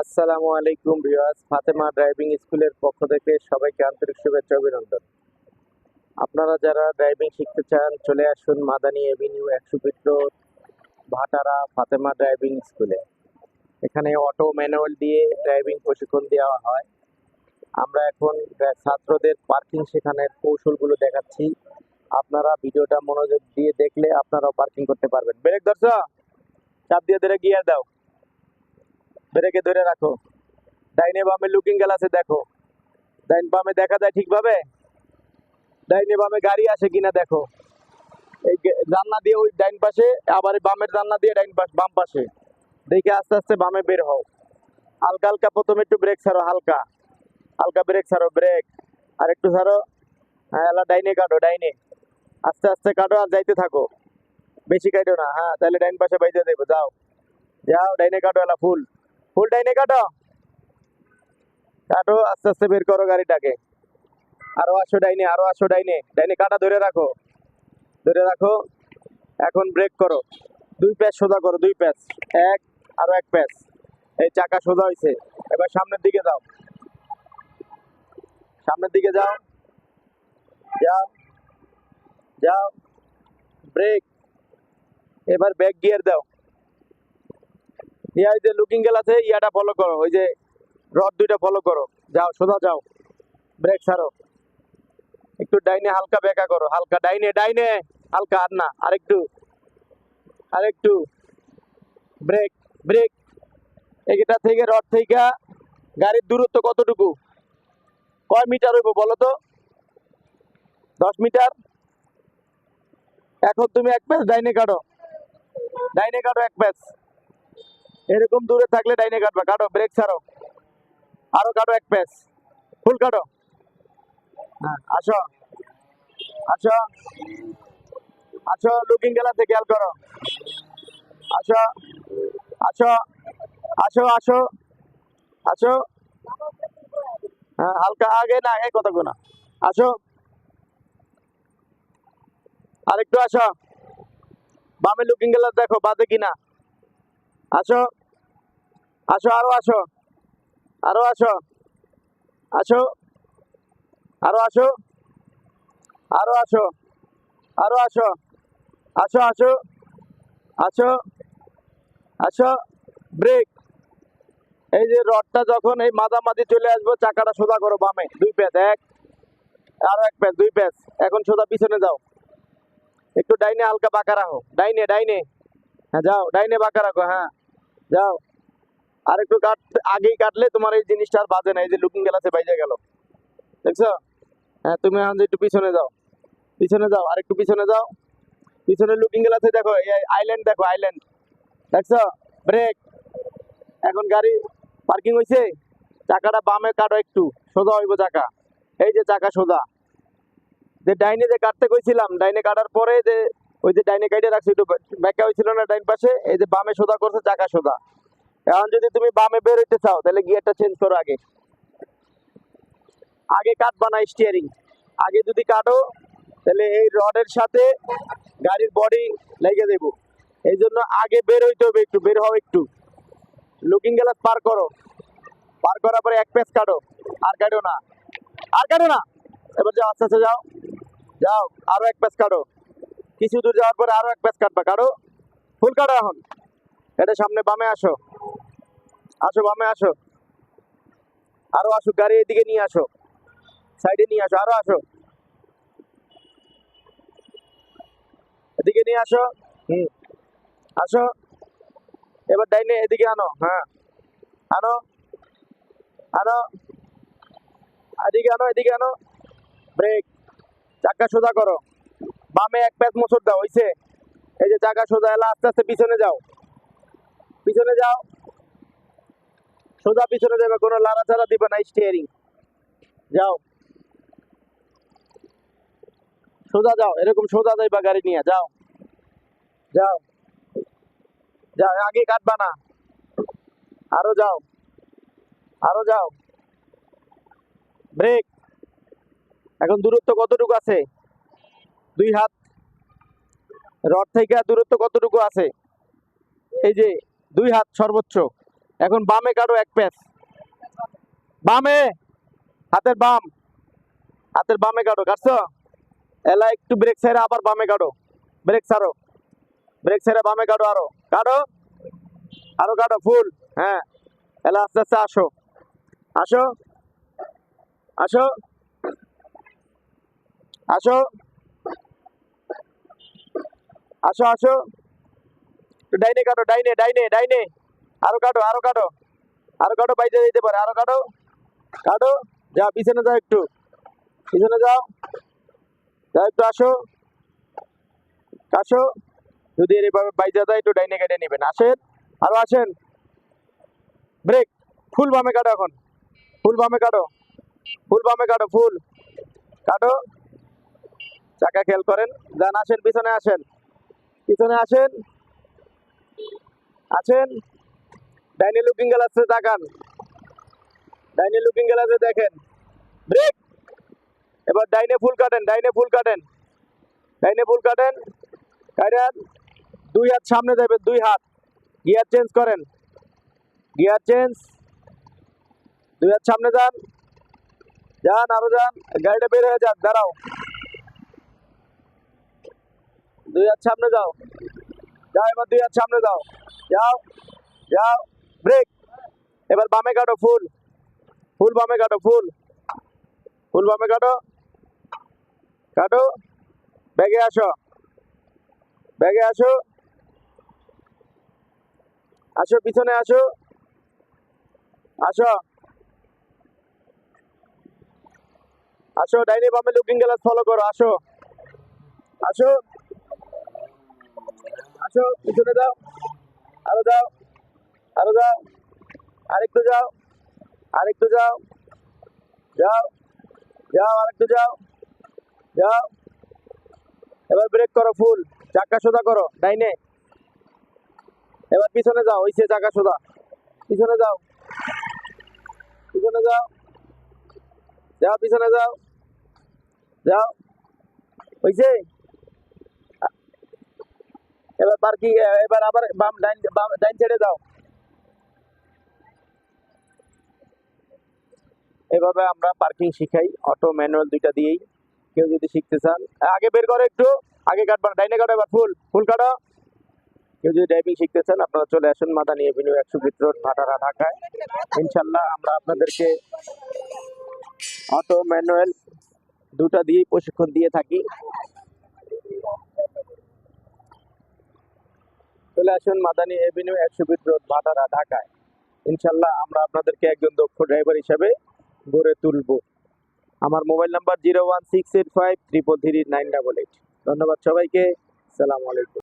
আসসালামু আলাইকুম viewers, Fatema driving স্কুলের পক্ষ থেকে সবাইকে আন্তরিক শুভেচ্ছা অভিনন্দন। আপনারা যারা ড্রাইভিং শিখতে চান, চলে আসুন মাদানী এভিনিউ একশো ফিট ভাটারা ফাতেমা ড্রাইভিং স্কুলে। এখানে অটো ম্যানুয়াল দিয়ে ড্রাইভিং প্রশিক্ষণ দেওয়া হয়। আমরা এখন ছাত্রদের পার্কিং শেখানোর কৌশলগুলো দেখাচ্ছি। আপনারা ভিডিওটা মনোযোগ দিয়ে দেখলে আপনারাও পার্কিং করতে পারবেন। ব্রেক ধরছ? চাপ দিয়ে ধরে গিয়ার দাও। ব্রেকে ধরে রাখো। ডাইনে বামে লুকিং গ্লাসে দেখো। ডাইন বামে দেখা যায় ঠিকভাবে? ডাইনে বামে গাড়ি আসে কিনা দেখো। এই জানলা দিয়ে ওই ডাইন পাশে, আবার বামের জানলা দিয়ে ডাইন পাশ বাম পাশে। দেখে আস্তে আস্তে বামে বের হও। হালকা হালকা, প্রথমে একটু ব্রেক ছাড়ো, হালকা। হালকা ব্রেক ছাড়ো ব্রেক আর একটু ছাড়ো। হ্যাঁ এলা ডাইনে কাটো, ডাইনে। আস্তে আস্তে কাটো আর যাইতে থাকো। বেশি কাটো না। হ্যাঁ তাহলে ডাইন পাশে বাইতে দেবো। যাও। যাও, ডাইনে কাটো এলা ফুল। ফুল ডাইনে কাটো। কাটো, আস্তে আস্তে বের করো গাড়িটাকে। আরও আসো ডাইনে, আরও আসো ডাইনে। ডাইনে কাটা ধরে রাখো। ধরে রাখো। এখন ব্রেক করো। দুই প্যাচ সোজা করো, দুই প্যাচ এক, আরও এক প্যাচ এই চাকা সোজা হয়েছে এবার সামনের দিকে যাও। সামনের দিকে যাও। যাও। যাও। ব্রেক এবার ব্যাক গিয়ার দাও। ইয়া যে লুকিং গ্লাসে ইয়াটা ফলো করো। ওই যে রড দুইটা ফলো করো। যাও, সোজা যাও। ব্রেক ছাড়ো। একটু ডাইনে হালকা বেঁকা করো। হালকা ডাইনে ডাইনে। হালকা আর না, আরেকটু। আরেকটু। ব্রেক ব্রেক এইটা থেকে রড থেকে গাড়ির দূরত্ব কতটুকু? কয় মিটার হইব বলো তো? দশ মিটার? এখন তুমি এক প্যাচ ডাইনে কাটো। ডাইনে কাটো এক প্যাচ এরকম দূরে থাকলে ডাইনে কাটবা। কাটো ব্রেক ছাড়ো। আরও কাটো এক প্যাচ ফুল কাটো। হ্যাঁ আসো। আসো। আসো লুকিং গেলাতে খেয়াল করো। আসো। আসো। আসো আসো। আসো। হ্যাঁ হালকা আগে না আগে কথা না আসো। আরেকটু আসো। বামে লুকিং গ্লাস দেখো বাদে কিনা? আসো। আসো, আরও আসো। আরও আসো। আসো। আরও আসো। আরও আসো। আরও আসো। আসো আসো। আসো। আসো। ব্রেক। এই যে রডটা যখন এই মাঝামাঝি চলে আসব, চাকাটা সোজা করো বামে। দুই প্যাচ এক। আরও এক প্যাচ দুই প্যাচ এখন সোজা পিছনে যাও। একটু ডাইনে হালকা বাঁকা রাখো। ডাইনে ডাইনে। হ্যাঁ যাও। ডাইনে বাঁকা রাখো হ্যাঁ। যাও। আর একটু কাট, আগেই কাটলে তোমার এই জিনিসটা আর বাজে না, এই যে লুকিং গ্লাসে বাইজে গেল। দেখছ? হ্যাঁ তুমি এখন একটু পিছনে যাও। পিছনে যাও আর একটু পিছনে যাও। পিছনে লুকিং গ্লাসে দেখো, এই আইল্যান্ড দেখো আইল্যান্ড দেখছ? ব্রেক এখন গাড়ি পার্কিং হয়েছে চাকাটা বামে কাটো একটু, সোজা হইব চাকা। এই যে চাকা সোজা। যে ডাইনে যে কাটতে কইছিলাম, ডাইনে কাটার পরে যে ওই যে ডাইনে কাটে রাখছি, একটু ব্যাকা হয়েছিল না ডাইন পাশে, এই যে বামে সোজা করছে, চাকা সোজা এখন যদি তুমি বামে বের হইতে চাও, তাহলে গিয়ারটা চেঞ্জ করো আগে। আগে কাটবা না স্টিয়ারিং আগে যদি কাটো, তাহলে এই রডের সাথে গাড়ির বডি লেগে দেবো এই জন্য আগে বের হইতে হবে একটু, বের হও একটু। লুকিং গ্লাস পার করো। পার করার পরে এক পেস কাটো। আর কাটো না। আর কাটো না। এবার যাও, আস্তে আস্তে যাও। যাও, আরও এক পেস কাটো। কিছু দূর যাওয়ার পরে আরও এক পেস কাটবা। কাটো ফুল কাটো এখন। এটা সামনে বামে আসো। আসো, বামে আসো। আরও আসো, গাড়ি এদিকে নিয়ে আসো। সাইডে নিয়ে আসো, আরও আসো। এদিকে নিয়ে আসো। হুম। আসো। এবার ডাইনে এদিকে আনো। হ্যাঁ। আনো। আনো। এদিকে আনো এদিকে আনো। ব্রেক। চাকা সোজা করো। বামে এক প্যাচ মোচড় দাও, হইছে? এই যে জায়গা সোজা, এলা আস্তে আস্তে পিছনে যাও। পিছনে যাও। সোজা পিছনে যাবে, কোনো লাড়াচাড়া দিবে না স্টিয়ারিং যাও। সোজা যাও, এরকম সোজা যাইবা গাড়ি নিয়ে, যাও। যাও। যাও, আগে কাটবা না। আরও যাও। আরও যাও। ব্রেক। এখন দূরত্ব কতটুকু আছে? দুই হাত। রড থেকে দূরত্ব কতটুকু আছে? এই যে, দুই হাত সর্বোচ্চ। এখন বামে কাটো এক প্যাচ। বামে! হাতের বাম। হাতের বামে কাটো, কাটছো? এলা একটু ব্রেক সাইডে আবার বামে কাটো। ব্রেক সারো। ব্রেক সাইডে বামে কাটো আরও। কাটো? আরও কাটো, ফুল। হ্যাঁ। এলা আস্তে আস্তে আসো। আসো। আসো। আসো। আসো আসো। একটু ডাইনে কাটো, ডাইনে ডাইনে ডাইনে। আরও কাটো আরও কাটো। আরও কাটো, বাইরে যেতে পারে। আরও কাটো কাটো। যা পিছনে যাও একটু। পিছনে যাও। যাও, একটু আসো। আসো। যদি এভাবে বাইজা যায়, একটু ডাইনে কেটে নেবেন। আসেন। আরও আসেন। ব্রেক। ফুল বামে কাটো এখন। ফুল বামে কাটো। ফুল বামে কাটো, ফুল। কাটো। চাকা খেয়াল করেন। যান, আসেন, পিছনে আসেন। পিছনে আসেন। আছেন ডাইনে লুকিং গ্লাসে তাকান। ডাইনে লুকিং গ্লাসে দেখেন। ব্রেক! এবার ডাইনে ফুল কাটেন, ডাইনে ফুল কাটেন। ডাইনে ফুল কাটেন। কাটেন। দুই হাত সামনে দেবেন দুই হাত। গিয়ার চেঞ্জ করেন। Gear change. দুই হাত সামনে যান। যান, আরও যান। গাড়িটা বের হয়ে যাক, দাঁড়াও। দুই হাত সামনে যাও যাও, এবার দুই হাত সামনে যাও যাও যাও ব্রেক এবার বামে কাটো ফুল ফুল বামে কাটো ফুল ফুল বামে কাটো। কাটো। ব্যাগে আসো। ব্যাগে আসো। আসো, পিছনে আসো। আসো। আসো, ডাইনি বামে লুকিং গ্লাস ফলো করো, আসো। আসো। আসো পিছনে যাও, আরও যাও আরও যাও, আরেকটু যাও আরেকটু যাও যাও যাও, আরেকটু যাও যাও। এবার ব্রেক করো ফুল চাকা সোজা করো, ডাইনে। এবার পিছনে যাও ওইসে চাকা সোজা। পিছনে যাও পিছনে যাও যাও, পিছনে যাও যাও। এবার পার্কিং এবার আবার বাম ডাইন বাম ডাইন সাইডে যাও এভাবে আমরা পার্কিং শিখাই, অটো, ম্যানুয়াল দুইটা দিয়েই। কেউ যদি শিখতে চান, আগে বের করো একটু, আগে কাটবা ডাইনে কাটো এবার, ফুল ফুল কাটো। কেউ যদি ড্রাইভিং শিখতে চান, আপনারা চলে আসুন নিয়ে এভিনিউ একশো ফিট রোড, ভাটারা, ঢাকায়। ইনশাল্লাহ আমরা আপনাদেরকে অটো, ম্যানুয়াল দুটা দিয়েই প্রশিক্ষণ দিয়ে থাকি। চলে আসুন মাদানী এভিনিউ একশো বিট রোড ভাটারা ঢাকায়। ইনশাল্লাহ আমরা আপনাদেরকে একজন দক্ষ ড্রাইভার হিসাবে গড়ে তুলব। আমার mobile number zero one six eight five triple three nine double eight. ধন্যবাদ সবাইকে। সালাম আলাইকুম।